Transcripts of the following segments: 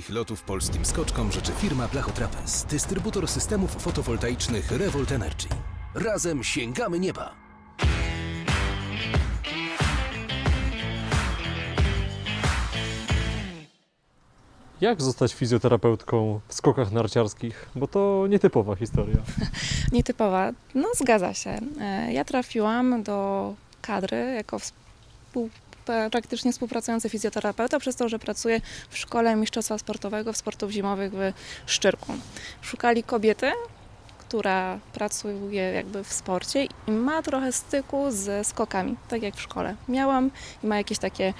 Wielkich lotów polskim skoczkom życzy firma Blachotrapez, dystrybutor systemów fotowoltaicznych Revolt Energy. Razem sięgamy nieba! Jak zostać fizjoterapeutką w skokach narciarskich? Bo to nietypowa historia. Nietypowa. No zgadza się. E, Ja trafiłam do kadry jako współ, praktycznie współpracujący fizjoterapeuta przez to, że pracuję w szkole mistrzostwa sportowego w sportów zimowych w Szczyrku. Szukali kobiety, która pracuje jakby w sporcie i ma trochę styku ze skokami, tak jak w szkole. Miałam i ma jakieś takie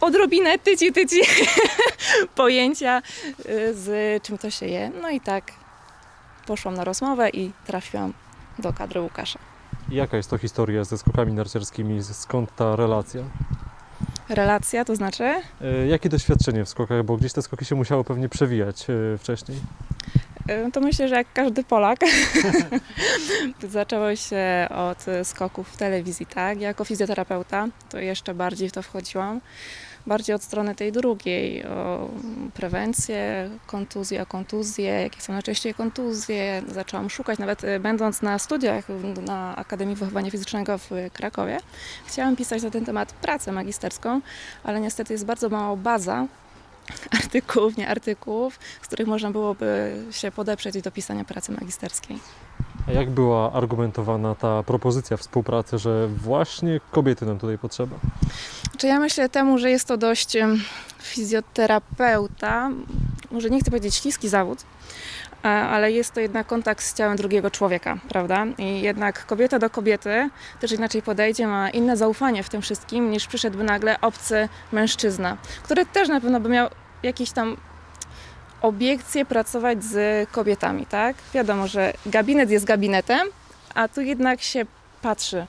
odrobinę tyci tyci pojęcia y, z czym to się je. No i tak poszłam na rozmowę i trafiłam do kadry Łukasza. Jaka jest to historia ze skokami narciarskimi? Skąd ta relacja? Relacja to znaczy? E, Jakie doświadczenie w skokach? Bo gdzieś te skoki się musiały pewnie przewijać e, wcześniej. Y, To myślę, że jak każdy Polak zaczęło się od skoków w telewizji, tak? Ja jako fizjoterapeuta to jeszcze bardziej w to wchodziłam. Bardziej od strony tej drugiej, o prewencję, kontuzje, o kontuzje, jakie są najczęściej kontuzje. Zaczęłam szukać, nawet y, będąc na studiach na Akademii Wychowania Fizycznego w Krakowie. Chciałam pisać na ten temat pracę magisterską, ale niestety jest bardzo mała baza artykułów, nie artykułów, z których można byłoby się podeprzeć do pisania pracy magisterskiej. Jak była argumentowana ta propozycja współpracy, że właśnie kobiety nam tutaj potrzeba? Czy ja myślę temu, że jest to dość fizjoterapeuta, może nie chcę powiedzieć śliski zawód, ale jest to jednak kontakt z ciałem drugiego człowieka, prawda? I jednak kobieta do kobiety też inaczej podejdzie, ma inne zaufanie w tym wszystkim, niż przyszedłby nagle obcy mężczyzna, który też na pewno by miał jakieś tam obiekcje pracować z kobietami, tak? Wiadomo, że gabinet jest gabinetem, a tu jednak się patrzy,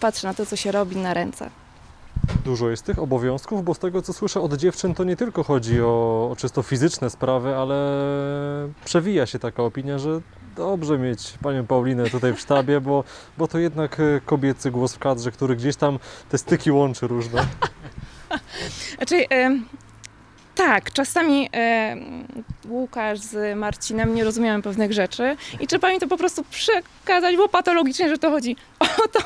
patrzy na to, co się robi na ręce. Dużo jest tych obowiązków, bo z tego co słyszę od dziewczyn to nie tylko chodzi o, o czysto fizyczne sprawy, ale przewija się taka opinia, że dobrze mieć panią Paulinę tutaj w sztabie, bo, bo to jednak e, kobiecy głos w kadrze, który gdzieś tam te styki łączy różne. Znaczy, tak, czasami em, Łukasz z Marcinem nie rozumieją pewnych rzeczy i trzeba mi to po prostu przekazać, bo patologicznie, że to chodzi o to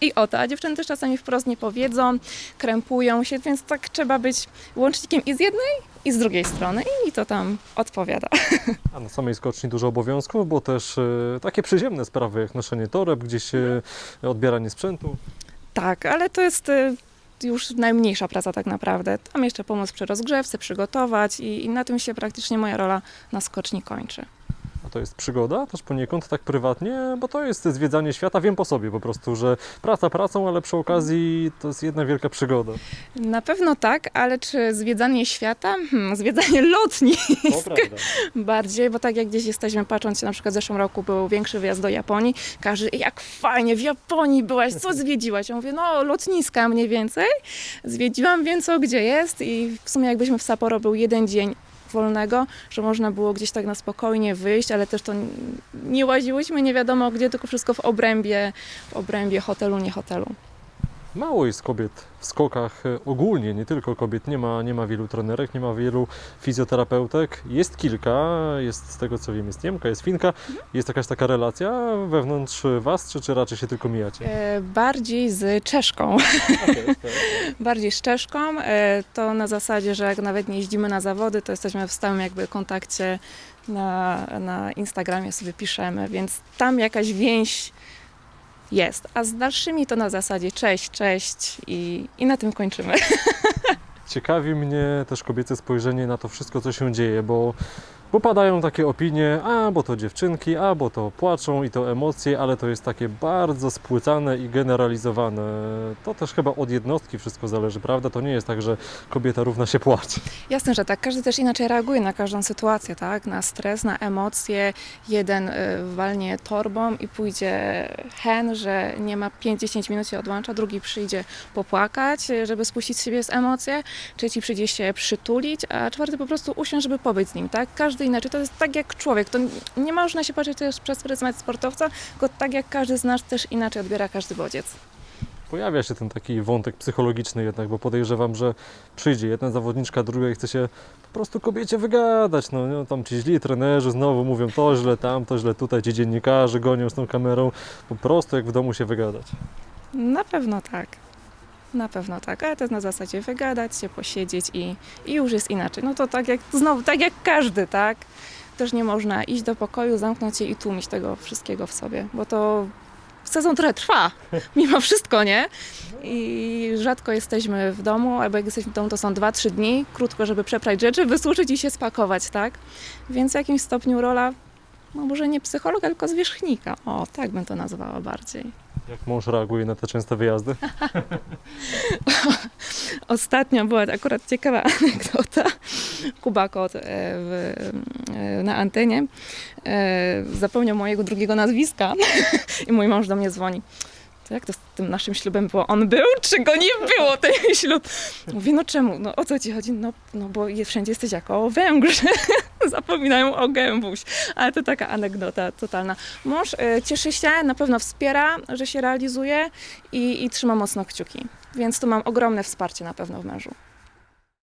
i o to. A dziewczyny też czasami wprost nie powiedzą, krępują się, więc tak trzeba być łącznikiem i z jednej, i z drugiej strony i to tam odpowiada. A na samej skoczni dużo obowiązków, bo też e, takie przyziemne sprawy jak noszenie toreb, gdzieś e, odbieranie sprzętu. Tak, ale to jest y, już najmniejsza praca tak naprawdę. Tam jeszcze pomóc przy rozgrzewce, przygotować i, i na tym się praktycznie moja rola na skoczni kończy. A to jest przygoda, też poniekąd tak prywatnie, bo to jest zwiedzanie świata. Wiem po sobie po prostu, że praca pracą, ale przy okazji to jest jedna wielka przygoda. Na pewno tak, ale czy zwiedzanie świata? Hmm, zwiedzanie lotnisk bardziej, bo tak jak gdzieś jesteśmy, patrząc się, na przykład w zeszłym roku był większy wyjazd do Japonii, każdy, jak fajnie, w Japonii byłaś, co zwiedziłaś? Ja mówię, no lotniska mniej więcej, zwiedziłam, wiem co gdzie jest i w sumie jakbyśmy w Sapporo był jeden dzień wolnego, że można było gdzieś tak na spokojnie wyjść, ale też to nie łaziłyśmy nie wiadomo gdzie, tylko wszystko w obrębie, w obrębie hotelu, nie hotelu. Mało jest kobiet w skokach e, ogólnie, nie tylko kobiet. Nie ma, nie ma wielu trenerek, nie ma wielu fizjoterapeutek. Jest kilka, jest z tego co wiem, jest Niemka, jest Finka. Jest jakaś taka relacja wewnątrz Was, czy, czy raczej się tylko mijacie? E, bardziej z Czeszką. Bardziej z Czeszką. E, To na zasadzie, że jak nawet nie jeździmy na zawody, to jesteśmy w stałym jakby kontakcie na, na Instagramie sobie piszemy, więc tam jakaś więź jest. A z dalszymi to na zasadzie cześć, cześć i, i na tym kończymy. Ciekawi mnie też kobiece spojrzenie na to wszystko, co się dzieje, bo, bo padają takie opinie, a bo to dziewczynki, a bo to płaczą i to emocje, ale to jest takie bardzo spłycane i generalizowane. To też chyba od jednostki wszystko zależy, prawda? To nie jest tak, że kobieta równa się płacz. Jasne, że tak. Każdy też inaczej reaguje na każdą sytuację, tak? Na stres, na emocje. Jeden y, walnie torbą i pójdzie hen, że nie ma 5-10 minut się odłącza, drugi przyjdzie popłakać, żeby spuścić z siebie z emocje, trzeci przyjdzie się przytulić, a czwarty po prostu usiąść, żeby pobyć z nim, tak? Każdy inaczej. To jest tak jak człowiek. To nie można się patrzeć też przez pryzmat sportowca, tylko tak jak każdy z nas też inaczej odbiera każdy bodziec. pojawia się ten taki wątek psychologiczny jednak, bo podejrzewam, że przyjdzie jedna zawodniczka, druga i chce się po prostu kobiecie wygadać. No, nie? tam ci źli trenerzy znowu mówią to źle, tam, to źle, tutaj ci dziennikarze gonią z tą kamerą. Po prostu jak w domu się wygadać. Na pewno tak. Na pewno tak, ale to jest na zasadzie wygadać się, posiedzieć i, i już jest inaczej. No to tak jak, znowu, tak jak każdy, tak? Też nie można iść do pokoju, zamknąć się i tłumić tego wszystkiego w sobie, bo to sezon trochę trwa, mimo wszystko, nie? I rzadko jesteśmy w domu, albo jak jesteśmy w domu, to są 2-3 dni, krótko, żeby przeprać rzeczy, wysuszyć i się spakować, tak? Więc w jakimś stopniu rola, no może nie psychologa, tylko zwierzchnika. O, tak bym to nazwała bardziej. Jak mąż reaguje na te częste wyjazdy? Ostatnio była akurat ciekawa anegdota. Kuba Kot e, w, e, na antenie e, zapomniał mojego drugiego nazwiska i mój mąż do mnie dzwoni. To jak to z tym naszym ślubem było? On był, czy go nie było, ten ślub? Mówię, no czemu? No o co ci chodzi? No, no bo je- wszędzie jesteś jako Węgrzy. Zapominają o gębuś. Ale to taka anegdota totalna. Mąż e, cieszy się, na pewno wspiera, że się realizuje i, i trzyma mocno kciuki. Więc tu mam ogromne wsparcie na pewno w mężu.